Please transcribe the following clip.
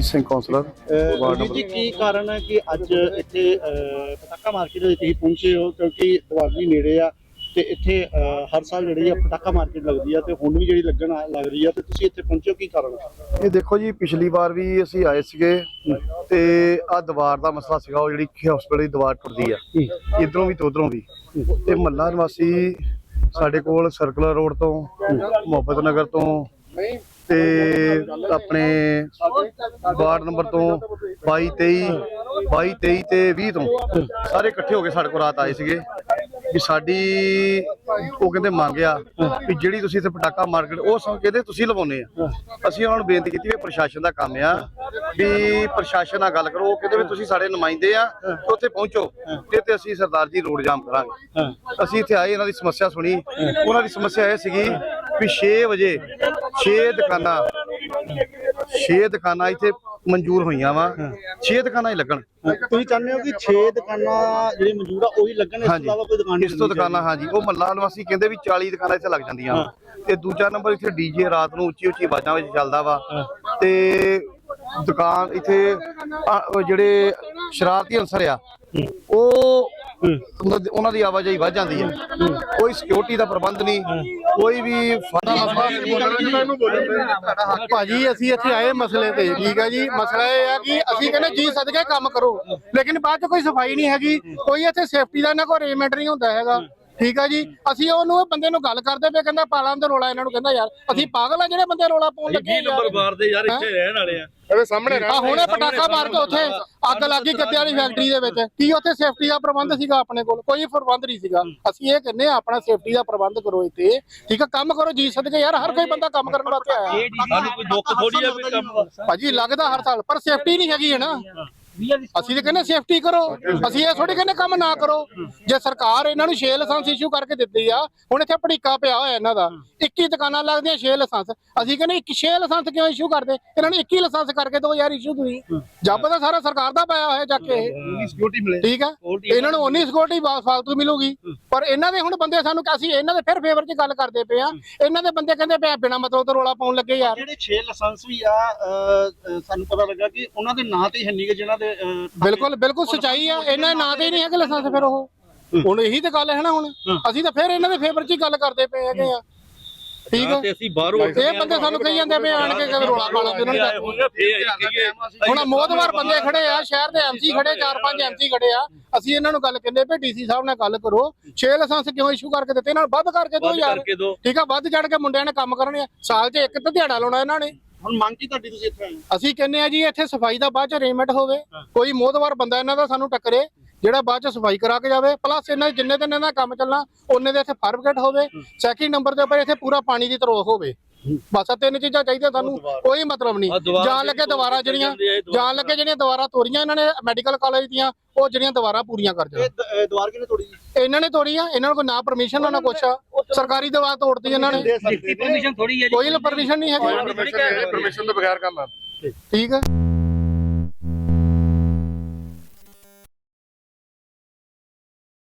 Malkit Singh councillor ward ਜੀ ਜੀ ਕੀ ਕਾਰਨ ਹੈ ਕਿ ਅੱਜ ਇੱਥੇ ਪਟਾਕਾ ਮਾਰਕੀਟ ਦੇ ਹੀ ਪਹੁੰਚੇ ਹੋ? ਕਿਉਂਕਿ ਦੀਵਾਲੀ ਨੇੜੇ ਆ ਤੇ ਇੱਥੇ ਹਰ ਸਾਲ ਜਿਹੜੀ ਆ ਪਟਾਕਾ ਮਾਰਕੀਟ ਲੱਗਦੀ ਆ ਤੇ ਹੁਣ ਵੀ ਜਿਹੜੀ ਲੱਗਣ ਲੱਗ ਰਹੀ ਆ ਤੇ ਤੁਸੀਂ ਇੱਥੇ ਪਹੁੰਚੇ ਕੀ ਕਾਰਨ ਇਹ ਦੇਖੋ ਜੀ ਪਿਛਲੀ ਵਾਰ ਵੀ ਅਸੀਂ ਆਏ ਸੀਗੇ ਤੇ ਆ ਦੀਵਾਰ ਦਾ ਮਸਲਾ ਸੀਗਾ ਉਹ ਜਿਹੜੀ ਹਸਪੀਟਲ ਦੀ ਦੀਵਾਰ ਟੁੱਟਦੀ ਆ। ਇਧਰੋਂ ਵੀ ਤੇ ਉਧਰੋਂ ਵੀ। ਤੇ ਮੱਲਾ ਨਿਵਾਸੀ ਸਾਡੇ ਕੋਲ ਸਰਕੂਲਰ ਰੋਡ ਤੋਂ ਮੁਹੱਬਤ ਨਗਰ ਤੋਂ ਤੇ ਆਪਣੇ ਵਾਰਡ ਨੰਬਰ ਤੋਂ 22 23 22 23 ਤੇ 20 ਤੋਂ ਸਾਰੇ ਇਕੱਠੇ ਹੋ ਕੇ ਸਾਡੇ ਕੋਲ ਰਾਤ ਆਏ ਸੀਗੇ ਵੀ ਸਾਡੀ, ਉਹ ਕਹਿੰਦੇ ਮੰਗਿਆ ਵੀ ਜਿਹੜੀ ਤੁਸੀਂ ਇੱਥੇ ਪਟਾਕਾ ਮਾਰਕੀਟ, ਉਹ ਸਭ ਕਹਿੰਦੇ ਤੁਸੀਂ ਲਵਾਉਨੇ ਆ। ਅਸੀਂ ਉਹਨਾਂ ਨੂੰ ਬੇਨਤੀ ਕੀਤੀ ਵੀ ਪ੍ਰਸ਼ਾਸਨ ਦਾ ਕੰਮ ਆ ਵੀ ਪ੍ਰਸ਼ਾਸਨ ਨਾਲ ਗੱਲ ਕਰੋ, ਉਹ ਕਹਿੰਦੇ ਵੀ ਤੁਸੀਂ ਸਾਡੇ ਨੁਮਾਇੰਦੇ ਆ ਤੇ ਉੱਥੇ ਪਹੁੰਚੋ ਤੇ ਤੇ ਅਸੀਂ ਸਰਦਾਰ ਜੀ ਰੋਡ ਜਾਮ ਕਰਾਂਗੇ। ਅਸੀਂ ਇੱਥੇ ਆਏ, ਇਹਨਾਂ ਦੀ ਸਮੱਸਿਆ ਸੁਣੀ, ਉਹਨਾਂ ਦੀ ਸਮੱਸਿਆ ਇਹ ਸੀਗੀ ਵੀ 6 ਵਜੇ 6 ਦੁਕਾਨਾਂ। 6 ਦੁਕਾਨਾਂ ਇੱਥੇ ਮਨਜ਼ੂਰ ਹੋਈਆਂ ਵਾ। 6 ਦੁਕਾਨਾਂ ਹੀ ਲੱਗਣ। ਤੁਸੀਂ ਚਾਹੁੰਦੇ ਹੋ ਕਿ 6 ਦੁਕਾਨਾਂ ਜਿਹੜੀ ਮੌਜੂਦ ਆ ਉਹੀ ਲੱਗਣ ਇਸ ਤੋਂ ਇਲਾਵਾ ਕੋਈ ਦੁਕਾਨ ਇਸ ਤੋਂ ਦੁਕਾਨਾਂ ਹਾਂਜੀ। ਉਹ ਮੱਲਾ ਨਿਵਾਸੀ ਕਹਿੰਦੇ ਵੀ 40 ਦੁਕਾਨਾਂ ਇੱਥੇ ਲੱਗ ਜਾਂਦੀਆਂ। ਤੇ ਦੂਜਾ ਨੰਬਰ ਇੱਥੇ ਡੀਜੇ ਰਾਤ ਨੂੰ ਉੱਚੀ ਉੱਚੀ ਆਵਾਜ਼ਾਂ ਵਿੱਚ ਚੱਲਦਾ ਵਾ। ਤੇ ਦੁਕਾਨ ਇੱਥੇ ਜਿਹੜੇ ਸ਼ਰਾਰਤੀ ਅੰਸਰ ਆ ਉਹ ਉਹਨਾਂ ਦੀ- ਉਹਨਾਂ ਦੀ ਆਵਾਜਾਈ ਵੱਧ ਜਾਂਦੀ ਹੈ। ਕੋਈ ਸਿਕਿਉਰਿਟੀ ਦਾ ਪ੍ਰਬੰਧ ਨਹੀਂ, ਕੋਈ ਵੀ ਫੜਾ ਭਾਜੀ, ਅਸੀਂ ਇੱਥੇ ਆਏ ਮਸਲੇ ਤੇ, ਠੀਕ ਹੈ ਜੀ। ਮਸਲਾ ਇਹ ਹੈ ਕਿ ਅਸੀਂ ਕਹਿੰਦੇ ਜੀ ਸਦਕੇ ਕੰਮ ਕਰੋ, ਲੇਕਿਨ ਬਾਅਦ ਚ ਕੋਈ ਸਫ਼ਾਈ ਨਹੀਂ ਹੈਗੀ, ਕੋਈ ਇੱਥੇ ਸੇਫਟੀ ਦਾ ਨਾ ਕੋਈ ਅਰੇਂਜਮੈਂਟ ਨਹੀਂ ਹੁੰਦਾ ਹੈਗਾ। ਠੀਕ ਹੈ ਜੀ? ਅਸੀਂ ਉਹਨੂੰ ਇਹ ਬੰਦੇ ਨੂੰ ਗੱਲ ਕਰਦੇ ਪਏ ਕਹਿੰਦਾ ਪਾਲਾਂ ਦੇ ਰੋਲਾ ਇਹਨਾਂ ਨੂੰ ਕਹਿੰਦਾ ਯਾਰ ਅਸੀਂ ਪਾਗਲ ਆ ਜਿਹੜੇ ਬੰਦੇ ਰੋਲਾ ਪਾਉਣ ਲੱਗੇ ਵੀਹ ਨੰਬਰ ਬਾਰ ਦੇ ਯਾਰ ਇੱਥੇ ਰਹਿਣ ਵਾਲੇ ਆ। ਇਹਦੇ ਸਾਹਮਣੇ ਆ ਹੁਣੇ ਪਟਾਕਾ ਮਾਰ ਕੇ ਉੱਥੇ ਅੱਗ ਲੱਗੀ ਗੱਦੇ ਵਾਲੀ ਫੈਕਟਰੀ ਦੇ ਵਿੱਚ। ਕੀ ਉੱਥੇ ਸੇਫਟੀ ਦਾ ਪ੍ਰਬੰਧ ਸੀਗਾ ਆਪਣੇ ਕੋਲ? ਕੋਈ ਪ੍ਰਬੰਧ ਨਹੀਂ ਸੀਗਾ। ਅਸੀਂ ਇਹ ਕਹਿੰਦੇ ਆ ਆਪਣਾ ਸੇਫਟੀ ਦਾ ਪ੍ਰਬੰਧ ਕਰੋ ਇੱਥੇ। ਠੀਕ ਹੈ ਕੰਮ ਕਰੋ ਜੀ ਸਦਕੇ ਯਾਰ ਹਰ ਕੋਈ ਬੰਦਾ ਕੰਮ ਕਰਨ ਵਾਸਤੇ ਆਇਆ। ਸਾਨੂੰ ਕੋਈ ਦੁੱਖ ਥੋੜੀ ਆ ਵੀ ਕੰਮ ਭਾਜੀ ਲੱਗਦਾ ਹਰ ਸਾਲ ਪਰ ਸੇਫਟੀ ਨਹੀਂ ਹੈਗੀ ਹੈ ਨਾ। ਅਸੀਂ ਤਾਂ ਕਹਿੰਦੇ ਸੇਫਟੀ ਕਰੋ। ਅਸੀਂ ਇਹ ਥੋੜੀ ਕਹਿੰਦੇ ਕੰਮ ਨਾ ਕਰੋ। ਜੇ ਸਰਕਾਰ ਇਹਨਾਂ ਨੂੰ 6 ਲਾਇਸੈਂਸ ਇਸ਼ੂ ਕਰਕੇ ਦਿੱਤੀ ਆ ਹੁਣ ਇੱਥੇ ਪੜੀਕਾ ਪਿਆ ਹੋਇਆ ਇਹਨਾਂ ਦਾ। 21 ਦੁਕਾਨਾਂ ਲੱਗਦੀਆਂ 6 ਲਾਇਸੈਂਸ। ਅਸੀਂ ਕਹਿੰਦੇ 6 ਲਾਇਸੈਂਸ ਕਿਉਂ ਇਸ਼ੂ ਕਰਦੇ? ਇਹਨਾਂ ਨੂੰ 21 ਲਾਇਸੈਂਸ ਕਰਕੇ ਦੋ ਯਾਰ ਇਸ਼ੂ ਤੁਸੀਂ। ਜੱਬ ਤਾਂ ਸਾਰਾ ਸਰਕਾਰ ਦਾ ਪਾਇਆ ਹੋਇਆ ਚੱਕ ਕੇ। ਇਹ ਸਿਕਿਉਰਿਟੀ ਮਿਲੇ। ਠੀਕ ਆ? ਇਹਨਾਂ ਨੂੰ ਉਨੀ ਸਿਕਿਉਰਿਟੀ ਫਾਲਤੂ ਮਿਲੂਗੀ। ਪਰ ਇਹਨਾਂ ਦੇ ਹੁਣ ਬੰਦੇ ਸਾਨੂੰ ਅਸੀਂ ਇਹਨਾਂ ਦੇ ਫਿਰ ਫੇਵਰ 'ਚ ਗੱਲ ਕਰਦੇ ਪਏ ਆ। ਇਹਨਾਂ ਦੇ ਬੰਦੇ ਕਹਿੰਦੇ ਪਏ ਬਿਨਾਂ ਮਤਲਬ ਤੋਂ ਰੋਲਾ ਪਾਉਣ ਲੱਗੇ ਯਾਰ। ਜਿਹੜੇ 6 ਲਾਇਸੈਂਸ ਵੀ ਆ ਸਾਨੂੰ ਪਤਾ ਲੱਗਾ ਕਿ ਉਹਨਾਂ ਦੇ ਨਾਂ ਤੇ ਹੀ ਨਹੀਂ ਗੇ ਜਿਨ੍ਹਾਂ ਦੇ ਬਿਲਕੁਲ ਬਿਲਕੁਲ ਸਚਾਈ ਆ ਇਹਨਾਂ ਨਾਂ ਤੇ ਹੀ ਨਹੀਂ ਹੈਗੇ ਲਾਇਸੈਂਸ ਫਿਰ ਉਹ। ਹੁਣ ਇਹੀ ਤਾਂ ਗੱਲ ਹੈ ਨਾ ਹੁਣ। ਅਸੀਂ ਤਾਂ ਫਿਰ ਇਹਨਾਂ ਦੇ ਫੇਵਰ 'ਚ ਹੀ ਗੱਲ ਕਰਦੇ ਪਏ ਹੈਗੇ ਆ। ਠੀਕ ਆ ਤੇ ਅਸੀਂ ਬਾਹਰੋਂ ਇਹ ਬੰਦੇ ਸਾਨੂੰ ਕਹੀ ਜਾਂਦੇ ਪਏ ਆਣ ਕੇ ਕਦੇ ਰੋਲਾ ਪਾ ਲੈਂਦੇ ਉਹਨਾਂ ਨੂੰ ਹੁਣ ਮੋਦਵਾਰ ਬੰਦੇ ਖੜੇ ਆ ਸ਼ਹਿਰ ਦੇ ਐਮਸੀ ਖੜੇ ਚਾਰ ਪੰਜ ਐਮਸੀ ਖੜੇ ਆ। ਅਸੀਂ ਇਹਨਾਂ ਨੂੰ ਗੱਲ ਕਹਿੰਦੇ ਪਏ ਡੀਸੀ ਸਾਹਿਬ ਨਾਲ ਗੱਲ ਕਰੋ। 6 ਲਾਇਸੈਂਸ ਕਿਉਂ ਇਸ਼ੂ ਕਰਕੇ ਦਿੱਤੇ? ਇਹਨਾਂ ਨੂੰ ਵੱਧ ਕਰਕੇ ਦਿਓ ਯਾਰ। ਠੀਕ ਆ ਵੱਧ ਚੜ ਕੇ ਮੁੰਡਿਆਂ ਨੇ ਕੰਮ ਕਰਨੇ ਆ। ਸਾਲ 'ਚ ਇੱਕ ਤਾਂ ਦਿਹਾੜਾ ਲਾਉਣਾ ਇਹਨਾਂ ਨੇ। ਹੁਣ ਮੰਗ ਕੀ ਤੁਹਾਡੀ ਤੁਸੀਂ ਇੱਥੇ ਆਏ? ਅਸੀਂ ਕਹਿੰਦੇ ਆ ਜੀ ਇੱਥੇ ਸਫ਼ਾਈ ਦਾ ਬਾਅਦ ਚ ਅਰੇਂਜਮੈਂਟ ਹੋਵੇ। ਕੋਈ ਮੋਦਵਾਰ ਬੰਦਾ ਇਹਨਾਂ ਦਾ ਸਾਨੂੰ ਟੱਕਰੇ। ਜਿਹੜਾ ਬਾਅਦ ਚ ਸਫ਼ਾਈ ਕਰਾ ਕੇ ਜਾਵੇ ਪਲੱਸ ਇਹਨਾਂ ਦੇ ਜਿੰਨੇ ਦਿਨ ਇਹਨਾਂ ਦਾ ਕੰਮ ਚੱਲਣਾ ਉਹਨੇ ਦੇ ਇੱਥੇ ਫਾਰਮਗੇਟ ਹੋਵੇ ਸੈਕਿੰਡ ਨੰਬਰ ਦੇ ਉੱਪਰ ਇੱਥੇ ਪੂਰਾ ਪਾਣੀ ਦੀ ਤਰੋਕ ਹੋਵੇ। ਬਸ ਤਿੰਨ ਚੀਜ਼ਾਂ ਚਾਹੀਦੀਆਂ ਸਾਨੂੰ ਕੋਈ ਮਤਲਬ ਨਹੀਂ। ਜਾਣ ਲੱਗੇ ਦੁਬਾਰਾ ਜਿਹੜੀਆਂ ਜਾਣ ਲੱਗੇ ਜਿਹੜੀਆਂ ਦੁਬਾਰਾ ਤੋਰੀਆਂ ਇਹਨਾਂ ਨੇ ਮੈਡੀਕਲ ਕਾਲਜ ਦੀਆਂ ਉਹ ਜਿਹੜੀਆਂ ਦੁਬਾਰਾ ਪੂਰੀਆਂ ਕਰ ਜਾਣ। ਇਹ ਦ- ਦੀਵਾਰ ਕਿਨੇ ਤੋੜੀ? ਇਹਨਾਂ ਨੇ ਤੋੜੀਆਂ ਇਹਨਾਂ ਨੂੰ ਕੋਈ ਨਾ ਪਰਮਿਸ਼ਨ ਨਾ ਕੁਛ। ਆ ਸਰਕਾਰੀ ਦੀਵਾਰ ਤੋੜਤੀ ਇਹਨਾਂ ਨੇ। ਪਰਮਿਸ਼ਨ ਥੋੜੀ ਹੈ ਕੋਈ ਪਰਮਿਸ਼ਨ ਨਹੀਂ ਹੈਗੀ। ਪਰਮਿਸ਼ਨ ਤੋਂ ਬਗੈਰ ਕੰਮ ਆ ਠੀਕ ਹੈ।